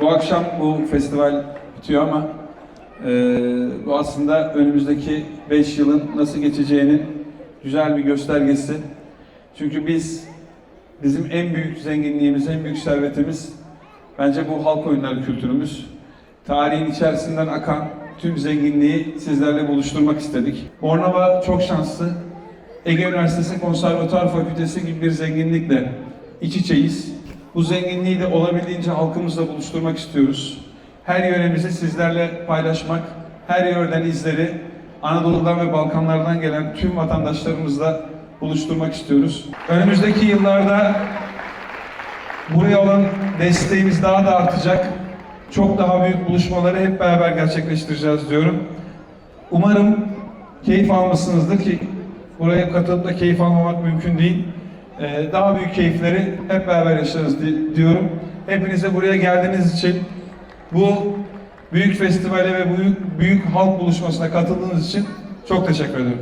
Bu akşam bu festival bitiyor ama e, bu aslında önümüzdeki 5 yılın nasıl geçeceğinin güzel bir göstergesi. Çünkü biz bizim en büyük zenginliğimiz, en büyük servetimiz bence bu halk oyunları kültürümüz. Tarihin içerisinden akan tüm zenginliği sizlerle buluşturmak istedik. Bornova çok şanslı. Ege Üniversitesi Konservatuar Fakültesi gibi bir zenginlikle iç içeyiz. Bu zenginliği de olabildiğince halkımızla buluşturmak istiyoruz. Her yöremizi sizlerle paylaşmak, her yöreden izleri Anadolu'dan ve Balkanlardan gelen tüm vatandaşlarımızla buluşturmak istiyoruz. Önümüzdeki yıllarda buraya olan desteğimiz daha da artacak. Çok daha büyük buluşmaları hep beraber gerçekleştireceğiz diyorum. Umarım keyif almışsınızdır ki buraya katılıp da keyif almamak mümkün değil. Ee, daha büyük keyifleri hep beraber yaşarız di- diyorum. Hepinize buraya geldiğiniz için bu büyük festivale ve büyük, büyük halk buluşmasına katıldığınız için çok teşekkür ederim.